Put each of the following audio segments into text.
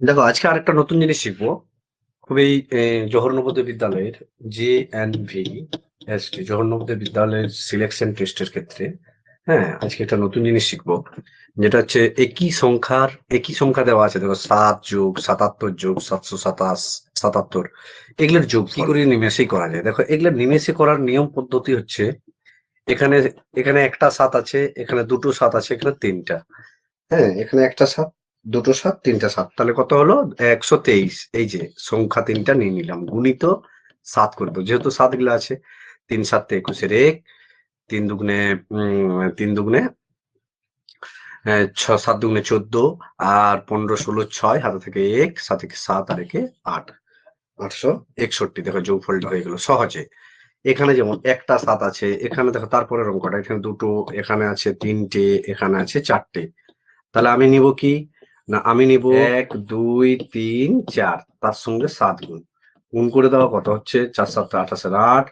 দেখো আজকে আরেকটা নতুন জিনিস শিখব। খুবই আহ, জওহর নবোদয় বিদ্যালয়ের J N V S T বিদ্যালয়ের সিলেকশন টেস্টের ক্ষেত্রে হ্যাঁ আজকে একটা নতুন জিনিস শিখব। যেটা হচ্ছে একই সংখ্যার একই সংখ্যা দেওয়া আছে। দেখো সাত যোগ সাতাত্তর যোগ সাতশো সাতাশ সাতাত্তর। এগুলোর যোগ কি করে নিমেষেই করা যায়? দেখো এগুলো নিমেষে করার নিয়ম পদ্ধতি হচ্ছে এখানে এখানে একটা সাত আছে এখানে দুটো সাত আছে এখানে তিনটা। হ্যাঁ এখানে একটা সাত দুটো সাত তিনটা সাত। তাহলে কত হলো? একশো তেইশ। এই যে সংখ্যা তিনটা নিয়ে নিলাম। গুণিত সাত করে দেবো যেহেতু সাতগুলো আছে তিন সাত একুশের এক তিন উম তিন আহ, ছ সাত দুগুণে চোদ্দ আর পনেরো ষোলো ছয় হাতে থেকে এক সাত থেকে সাত আর একে আট। আটশো একষট্টি। দেখো যোগফলটা হয়ে গেল সহজে। এখানে যেমন একটা সাত আছে এখানে দেখো তারপরে অঙ্কটা। এখানে দুটো এখানে আছে তিনটে এখানে আছে চারটে। তাহলে আমি নিব কি? না, আমি নিব এক, দুই, তিন, চার। তার সঙ্গে সাত গুণ। গুণ করে দেওয়া কত হচ্ছে? চার সাতটা আঠাশের আট।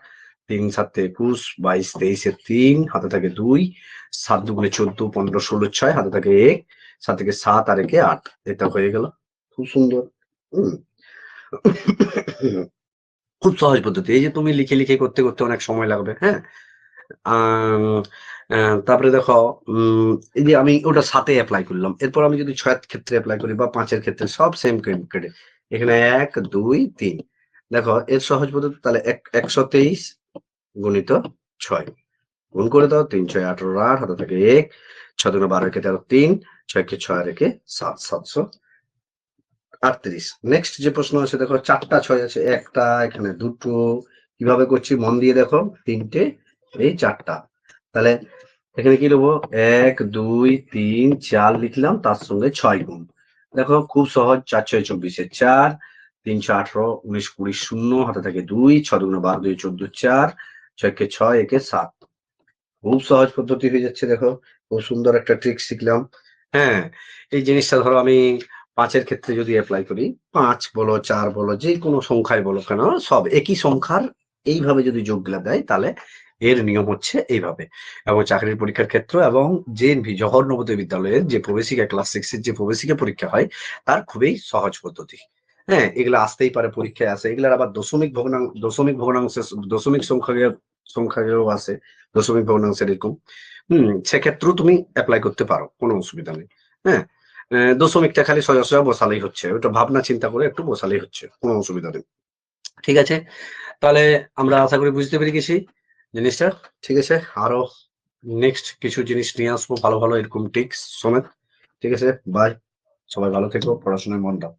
তিন, সাতে, একুশ, বাইশ, তেইশে তিন। হাতে থাকে দুই। সাত দুগুণে চোদ্দ, পনেরো, ষোলো, ছয়। হাতে থাকে এক। সাত থেকে সাত, আর একে আট। এটা হয়ে গেল। খুব সুন্দর। হম। খুব সহজ পদ্ধতি। এই যে তুমি লিখে লিখে করতে করতে অনেক সময় লাগবে হ্যাঁ? তারপরে দেখো এই যে আমি ওটা সাথে অ্যাপ্লাই করলাম। এরপর আমি যদি ছয়ের ক্ষেত্রে অ্যাপ্লাই করি বা পাঁচের ক্ষেত্রে, সব সেম ক্রেডিট এখানে এক, দুই, তিন। দেখো, এর সহজ পদ্ধতি, তাহলে এক- একশো তেইশ গুণিত ছয়। গুণ করে দাও, তিন, ছয়, আঠারো, আট হাতে থাকে এক। ছয় দুগুণে বারো রেখে তেরো, তিন। ছয়কে ছয় রেখে সাত, সাতশো আটত্রিশ। নেক্সট যে প্রশ্ন আছে, দেখো, চারটা ছয় আছে, একটা, এখানে দুটো। কীভাবে করছি? মন দিয়ে দেখো, তিনটে, এই চারটা। তাহলে এখানে কি নেব? এক, দুই, তিন, চার লিখলাম, তার সঙ্গে ছয় গুণ। দেখো, খুব সহজ, চার ছয় চব্বিশে চার, তিনশো আঠারো, উনিশ, কুড়ি, শূন্য, হাতে থাকে দুই ছ দুগুণ বারো, দুই, চোদ্দ, চার, ছয়কে ছয়, একে সাত। খুব সহজ পদ্ধতি হয়ে যাচ্ছে, দেখো। খুব সুন্দর একটা ট্রিক শিখলাম। হ্যাঁ এই জিনিসটা ধরো আমি পাঁচের ক্ষেত্রে যদি অ্যাপ্লাই করি, পাঁচ বলো, চার বলো যে কোনো সংখ্যায় বলো কেন, সব একই সংখ্যার এইভাবে যদি যোগগুলা দেয়, তাহলে এর নিয়ম হচ্ছে এইভাবে। এবং চাকরির পরীক্ষার ক্ষেত্র এবং জেএনভি জওহর নবোদয় বিদ্যালয়ের যে প্রবেশিকা ক্লাস সিক্স এর যে প্রবেশিকা পরীক্ষা হয়, তার খুবই সহজ পদ্ধতি। হ্যাঁ এগুলো আসতেই পারে, পরীক্ষায় আসে। এগুলার আবার দশমিক ভগ্নাংশ দশমিক ভগ্নাংশের দশমিক সংখ্যা সংখ্যাও আছে। দশমিক ভগ্নাংশের এরকম। হম, সেক্ষেত্রেও তুমি অ্যাপ্লাই করতে পারো, কোনো অসুবিধা নেই। হ্যাঁ দশমিকটা খালি সোজা সোজা বসালেই হচ্ছে। ওটা ভাবনা, চিন্তা করে একটু বসালেই হচ্ছে, কোনো অসুবিধা নেই। ঠিক আছে? তাহলে আমরা আশা করি বুঝতে পেরে গেছি জিনিসটা। ঠিক আছে, আরও নেক্সট কিছু জিনিস নিয়ে আসব, ভালো ভালো এরকম টিক্স সমেত। ঠিক আছে বাই সবাই ভালো থেকো, পড়াশোনায় মন দাও।